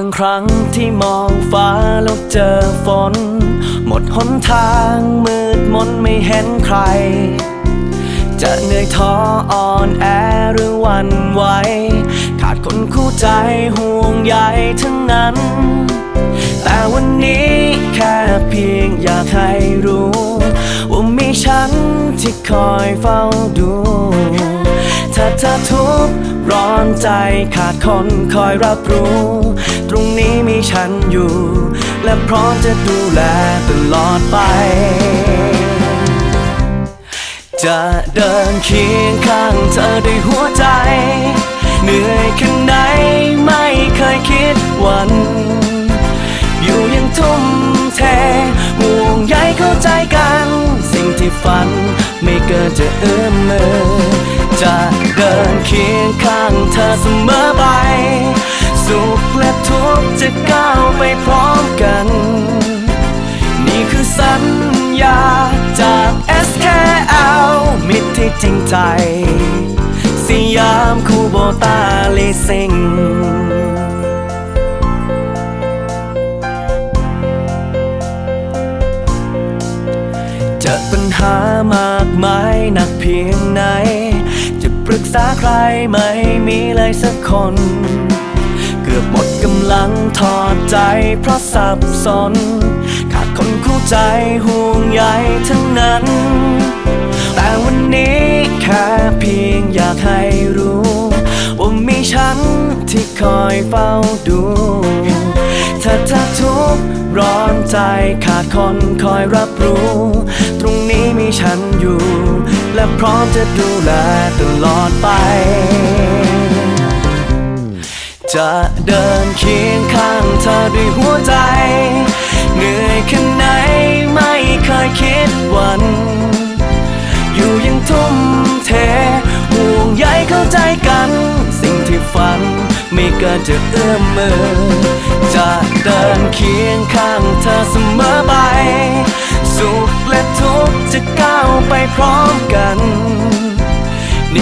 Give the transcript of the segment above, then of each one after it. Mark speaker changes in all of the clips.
Speaker 1: างครั้งที่มองฟ้าแล้วเจอฝน หมดหนทางมืดมนไม่เห็นใคร จะเหนื่อยท้ออ่อนแอหรือวันไหวขาดคนคู่ใจห่วงใยทั้งนั้น แต่วันนี้แค่เพียงอยากให้รู้ ว่ามีฉันที่คอยเฝ้าดู ถ้าเธอทุกร้อนใจขาดคนคอยรับรู้ ตรงนี้มีฉันอยู่ และพร้อมจะดูแลตลอดไป จะเดินเคียงข้างเธอด้วยหัวใจ เหนื่อยแค่ไหนไม่เคยคิดวัน อยู่ยังทุ่มเทห่วงใยเข้าใจกัน สิ่งที่ฝันไม่เกินจะเอื้อมมือ จะเดินเคียงข้างเธอเสมอไป สุขและทุกข์จะก้าวไปพร้อมกัน นี่คือสัญญาจาก SKL มิตรที่จริงใจ สยามคูโบตาเลซิงจะปัญหามากมายหนักเพียงไหน กษาใครไม่มีเลยสักคน เกือบหมดกำลังถอดใจเพราะสับสน ขาดคนคู่ใจห่วงใยทั้งนั้น แต่วันนี้แค่เพียงอยากให้รู้ ว่ามีฉันที่คอยเฝ้าดูถ้าเธอทุกข์ร้อนใจขาดคนคอยรับรู้ ตรงนี้มีฉันอยู่ และพร้อมจะดูแลตลอดไป จะเดินเคียงข้างเธอด้วยหัวใจ เหนื่อยแค่ไหนไม่เคยคิดวัน อยู่ยังทุ่มเท ห่วงใยเข้าใจกัน สิ่งที่ฝันไม่เกินจะเอื้อมมือ จะเดินเคียงข้างเธอเสมอไป สุขและทุกข์จะก้าวไปพร้อม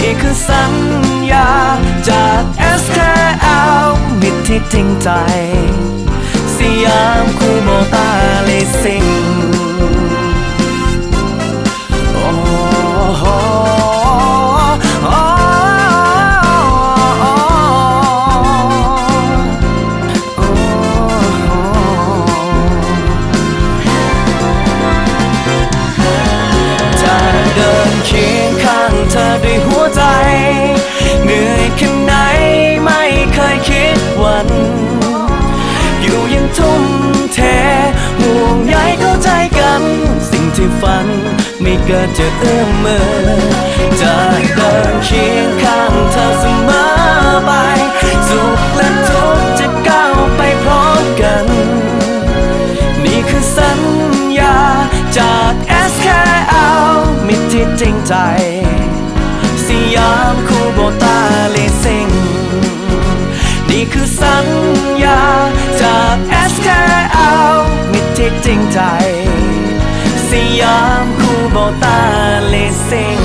Speaker 1: นี่คือสัญญา จาก SKL มิตรที่จริงใจ สยามคูโบตาเลซิง ที่ฝัน ไม่เกินจะเอื้อมมือจะเดินเคียงข้างเธอเสมอไป สุขและทุกข์จะก้าวไปพร้อมกัน นี่คือสัญญาจาก SKL มิตรที่จริงใจ สยามคูโบตาเลซิงนี่คือสัญญาจาก SKL มิตรที่จริงใจ ยามคู่โบตาเลเซง